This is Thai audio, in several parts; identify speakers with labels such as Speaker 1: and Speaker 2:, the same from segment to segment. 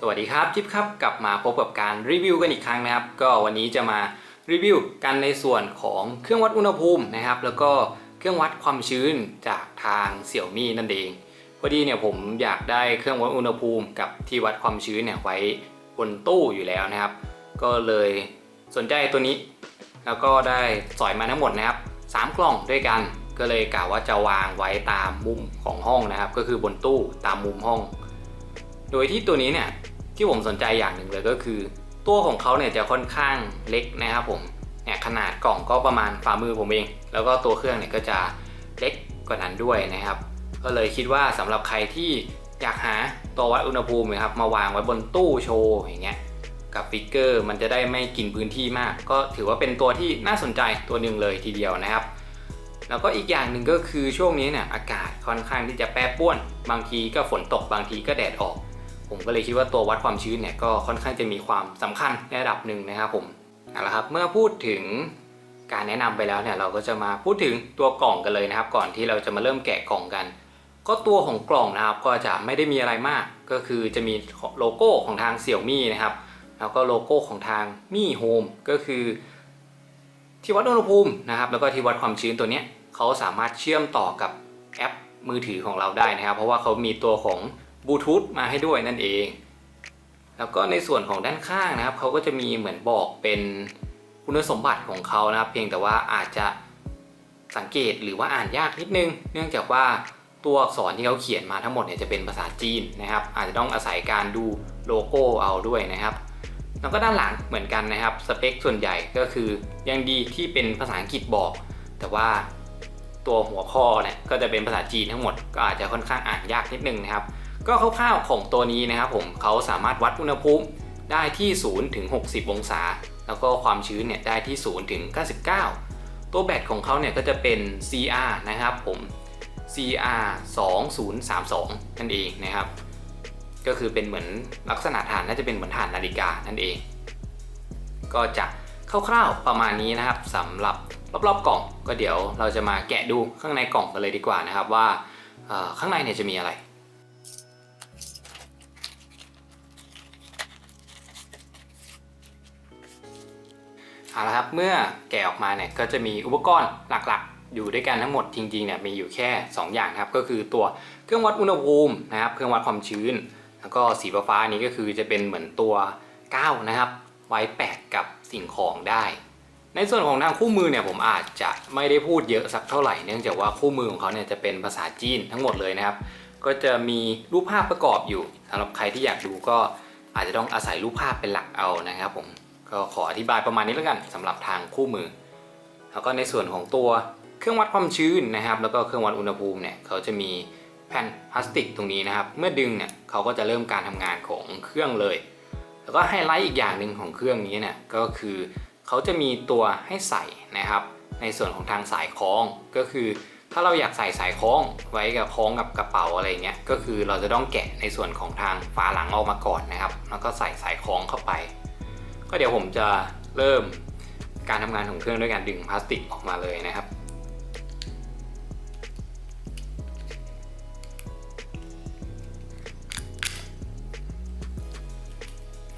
Speaker 1: สวัสดีครับจิ๊บครับกลับมาพบกับการรีวิวกันอีกครั้งนะครับ ก็วันนี้จะมารีวิวกันในส่วนของเครื่องวัดอุณหภูมินะครับ แล้วก็เครื่องวัดความชื้นจากทางเสี่ยวมี่นั่นเองพอดีเนี่ยผมอยากได้เครื่องวัดอุณหภูมิกับที่วัดความชื้นเนี่ยไว้บนตู้อยู่แล้วนะครับ ก็เลยสนใจตัวนี้ แล้วก็ได้สอยมาทั้งหมดนะครับสามกล่องด้วยกัน ก็เลยกะว่าจะวางไว้ตามมุมของห้องนะครับ ก็คือบนตู้ตามมุมห้อง โดยที่ตัวนี้เนี่ย ที่ผมสนใจอย่างหนึ่งเลยก็คือ ตัวของเขาเนี่ยจะค่อนข้างเล็กนะครับผมเนี่ยขนาดกล่องก็ประมาณฝ่ามือผมเอง แล้วก็ตัวเครื่องเนี่ยก็จะเล็กกว่านั้นด้วยนะครับ ก็เลยคิดว่าสำหรับใครที่อยากหาตัววัดอุณหภูมินะครับมาวางไว้บนตู้โชว์อย่างเงี้ยกับฟิกเกอร์มันจะได้ไม่กินพื้นที่มาก ก็ถือว่าเป็นตัวที่น่าสนใจตัวหนึ่งเลยทีเดียวนะครับ แล้วก็อีกอย่างหนึ่งก็คือช่วงนี้เนี่ยอากาศค่อนข้างที่จะแปรปรวน บางทีก็ฝนตกบางทีก็แดดออก ผมก็เลยคิดว่าตัววัดความชื้นเนี่ยก็ค่อนข้างจะมีความสำคัญในระดับหนึ่งนะครับผมเอาละครับเมื่อพูดถึงการแนะนำไปแล้วเนี่ยเราก็จะมาพูดถึงตัวกล่องกันเลยนะครับ ก่อนที่เราจะมาเริ่มแกะกล่องกัน ก็ตัวของกล่องนะครับก็จะไม่ได้มีอะไรมาก ก็คือจะมีโลโก้ของทางเสี่ยวมี่นะครับ แล้วก็โลโก้ของทางมี่โฮมก็คือ ที่วัดอุณหภูมินะครับ แล้วก็ที่วัดความชื้นตัวเนี้ยเขาสามารถเชื่อมต่อกับแอปมือถือของเราได้นะครับ เพราะว่าเขามีตัวของ บลูทูธมาให้ด้วยนั่นเอง แล้วก็ในส่วนของด้านข้างนะครับเขาก็จะมีเหมือนบอกเป็นคุณสมบัติของเขานะครับเพียงแต่ว่าอาจจะสังเกตหรือว่าอ่านยากนิดนึง เนื่องจากว่าตัวอักษรที่เขาเขียนมาทั้งหมดเนี่ยจะเป็นภาษาจีนนะครับ อาจจะต้องอาศัยการดูโลโก้เอาด้วยนะครับ แล้วก็ด้านหลังเหมือนกันนะครับสเปคส่วนใหญ่ก็คือยังดีที่เป็นภาษาอังกฤษบอก แต่ว่าตัวหัวข้อเนี่ยก็จะเป็นภาษาจีนทั้งหมดก็อาจจะค่อนข้างอ่านยากนิดนึงนะครับ ก็คร่าวๆของตัวนี้นะครับผมเขาสามารถวัดอุณหภูมิได้ที่0ถึง60 องศา แล้วก็ความชื้นเนี่ยได้ที่0ถึง99 ตัวแบตของเขาเนี่ยก็จะเป็น CR นะครับผม CR 2032นั่นเองนะครับ ก็คือเป็นเหมือนลักษณะฐานน่าจะเป็นเหมือนฐานนาฬิกานั่นเอง ก็จะคร่าวๆประมาณนี้นะครับสำหรับรอบๆกล่อง ก็เดี๋ยวเราจะมาแกะดูข้างในกล่องกันเลยดีกว่านะครับว่าข้างในเนี่ยจะมีอะไร เอาละครับเมื่อแกะออกมาเนี่ยก็จะมีอุปกรณ์หลักๆ อยู่ด้วยกันทั้งหมดจริงๆเนี่ยมีอยู่แค่ 2 อย่างครับก็คือตัวเครื่องวัดอุณหภูมินะครับเครื่องวัดความชื้น แล้วก็สีฟ้าๆนี้ก็คือจะเป็นเหมือนตัวก้าวนะครับไว้แปะกับสิ่งของได้ ในส่วนของทางคู่มือเนี่ยผมอาจจะไม่ได้พูดเยอะสักเท่าไหร่เนื่องจากว่าคู่มือของเขาเนี่ยจะเป็นภาษาจีนทั้งหมดเลยนะครับ ก็จะมีรูปภาพประกอบอยู่สำหรับใครที่อยากดูก็อาจจะต้องอาศัยรูปภาพเป็นหลักเอานะครับผม ก็ขออธิบายประมาณนี้แล้วกันสำหรับทางคู่มือ แล้วก็ในส่วนของตัวเครื่องวัดความชื้นนะครับ แล้วก็เครื่องวัดอุณหภูมิเนี่ยเขาจะมีแผ่นพลาสติกตรงนี้นะครับ เมื่อดึงเนี่ยเขาก็จะเริ่มการทำงานของเครื่องเลย แล้วก็ไฮไลท์อีกอย่างหนึ่งของเครื่องนี้เนี่ยก็คือเขาจะมีตัวให้ใส่นะครับ ในส่วนของทางสายคล้องก็คือ ถ้าเราอยากใส่สายคล้องไว้กับคล้องกับกระเป๋าอะไรเงี้ยก็คือเราจะต้องแกะในส่วนของทางฝาหลังออกมาก่อนนะครับ แล้วก็ใส่สายคล้องเข้าไป ก็เดี๋ยวผมจะเริ่มการทำงานของเครื่องด้วยการดึงพลาสติกออกมาเลยนะครับ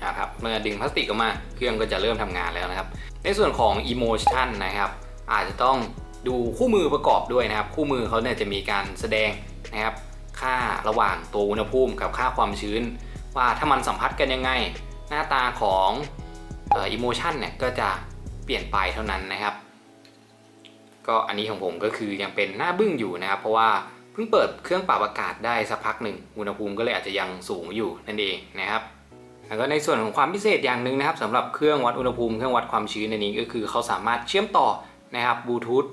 Speaker 1: นะครับเมื่อดึงพลาสติกออกมาเครื่องก็จะเริ่มทำงานแล้วนะครับ ในส่วนของ emotion นะครับ อาจจะต้องดูคู่มือประกอบด้วยนะครับ คู่มือเขาเนี่ยจะมีการแสดงนะครับ ค่าระหว่างตัวอุณหภูมิกับค่าความชื้น ว่าถ้ามันสัมพัทธ์กันยังไง หน้าตาของ เอ่อ emotion เนี่ยก็จะเปลี่ยนไปเท่านั้นนะครับ ก็อันนี้ของผมก็คือยังเป็นหน้าบึ้งอยู่นะครับ เพราะว่าเพิ่งเปิดเครื่องปรับอากาศได้สักพักหนึ่งอุณหภูมิก็เลยอาจจะยังสูงอยู่นั่นเองนะครับแล้วก็ในส่วนของความพิเศษอย่างหนึ่งนะครับสำหรับเครื่องวัดอุณหภูมิเครื่องวัดความชื้นในนี้ก็คือเขาสามารถเชื่อมต่อนะครับบลูทูธ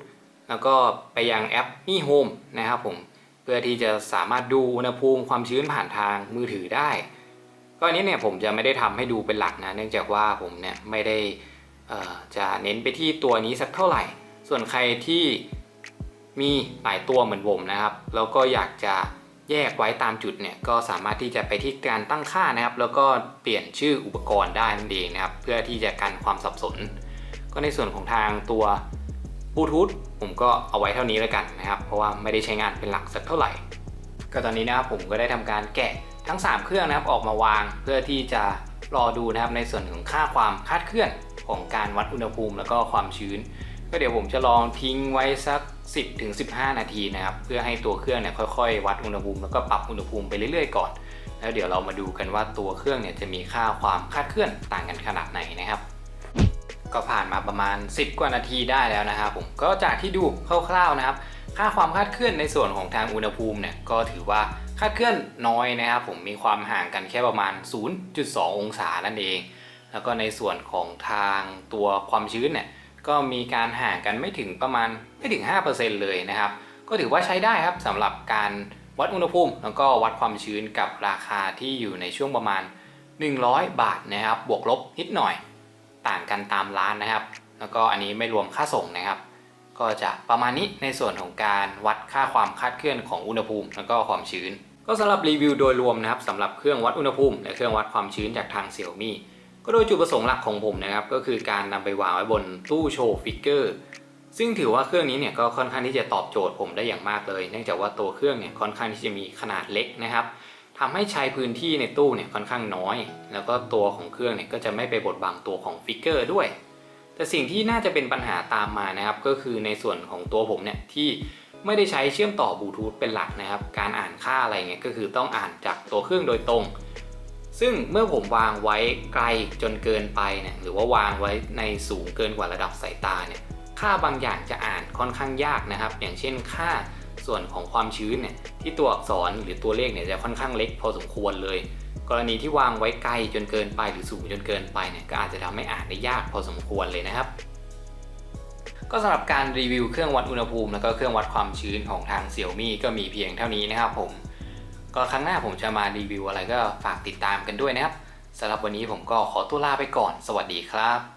Speaker 1: แล้วก็ไปยังแอปมี่โฮมนะครับผมเพื่อที่จะสามารถดูอุณหภูมิความชื้นผ่านทางมือถือได้ ก็อันนี้เนี่ยผมจะไม่ได้ทำให้ดูเป็นหลักนะ เนื่องจากว่าผมเนี่ยไม่ได้จะเน้นไปที่ตัวนี้สักเท่าไหร่ ส่วนใครที่มีหลายตัวเหมือนผมนะครับ แล้วก็อยากจะแยกไว้ตามจุดเนี่ยก็สามารถที่จะไปที่การตั้งค่านะครับ แล้วก็เปลี่ยนชื่ออุปกรณ์ได้นั่นเองนะครับ เพื่อที่จะกันความสับสน ก็ในส่วนของทางตัวบลูทูธผมก็เอาไว้เท่านี้แล้วกันนะครับ เพราะว่าไม่ได้ใช้งานเป็นหลักสักเท่าไหร่ ก็ตอนนี้นะครับผมก็ได้ทำการแกะ ทั้ง 3 เครื่องนะครับออกมาวาง เพื่อที่จะรอดูนะครับในส่วนของค่าความคาดเคลื่อนของการวัดอุณหภูมิแล้วก็ความชื้น ก็เดี๋ยวผมจะลองทิ้งไว้สัก 10ถึง15 นาทีนะครับเพื่อให้ตัวเครื่องเนี่ยค่อยๆ วัดอุณหภูมิแล้วก็ปรับอุณหภูมิไปเรื่อยๆก่อน แล้วเดี๋ยวเรามาดูกันว่าตัวเครื่องเนี่ยจะมีค่าความคาดเคลื่อนต่างกันขนาดไหนนะครับก็ผ่านมาประมาณ 10 กว่านาทีได้แล้วนะครับผมก็จากที่ดูคร่าวๆนะครับ ค่าความคาดเคลื่อนในส่วนของทางอุณหภูมิเนี่ยก็ถือว่าคาดเคลื่อนน้อยนะครับผมมีความห่างกันแค่ประมาณ 0.2 องศานั่นเอง แล้วก็ในส่วนของทางตัวความชื้นเนี่ยก็มีการห่างกันไม่ถึงประมาณไม่ถึง 5%เลยนะครับ ก็ถือว่าใช้ได้ครับสำหรับการวัดอุณหภูมิ แล้วก็วัดความชื้นกับราคาที่อยู่ในช่วงประมาณ 100 บาทนะครับ บวกลบนิดหน่อย ต่างกันตามร้านนะครับ แล้วก็อันนี้ไม่รวมค่าส่งนะครับ ก็จะประมาณนี้ในส่วนของการวัดค่าความคาดเคลื่อนของอุณหภูมิ แล้วก็ความชื้น ก็สำหรับรีวิวโดยรวมนะครับสำหรับเครื่องวัดอุณหภูมิ และเครื่องวัดความชื้นจากทาง Xiaomi ก็โดยจุดประสงค์หลักของผมนะครับก็คือการนำไปวางไว้บนตู้โชว์ฟิกเกอร์ซึ่งถือว่าเครื่องนี้เนี่ยก็ค่อนข้างที่จะตอบโจทย์ผมได้อย่างมากเลย เนื่องจากว่าตัวเครื่องเนี่ยค่อนข้างที่จะมีขนาดเล็กนะครับทำให้ใช้พื้นที่ในตู้เนี่ยค่อนข้างน้อย แล้วก็ตัวของเครื่องเนี่ยก็จะไม่ไปบดบังตัวของฟิกเกอร์ด้วย แต่สิ่งที่น่าจะเป็นปัญหาตามมานะครับ ก็คือในส่วนของตัวผมเนี่ยที่ไม่ได้ใช้เชื่อมต่อบลูทูธเป็นหลักนะครับ การอ่านค่าอะไรเงี้ยก็คือต้องอ่านจากตัวเครื่องโดยตรง ซึ่งเมื่อผมวางไว้ไกลจนเกินไปเนี่ยหรือว่าวางไว้ในสูงเกินกว่าระดับสายตาเนี่ยค่าบางอย่างจะอ่านค่อนข้างยากนะครับ อย่างเช่นค่าส่วนของความชื้นเนี่ยที่ตัวอักษรหรือตัวเลขเนี่ยจะค่อนข้างเล็กพอสมควรเลย กรณีที่วางไว้ไกลจนเกินไปหรือสูงจนเกินไปเนี่ยก็อาจจะทำให้อ่านได้ยากพอสมควรเลยนะครับ ก็สำหรับการรีวิวเครื่องวัดอุณหภูมิ แล้วก็เครื่องวัดความชื้นของทาง Xiaomi ก็มีเพียงเท่านี้นะครับผม ก็ครั้งหน้าผมจะมารีวิวอะไรก็ฝากติดตามกันด้วยนะครับสำหรับวันนี้ผมก็ขอตัวลาไปก่อน สวัสดีครับ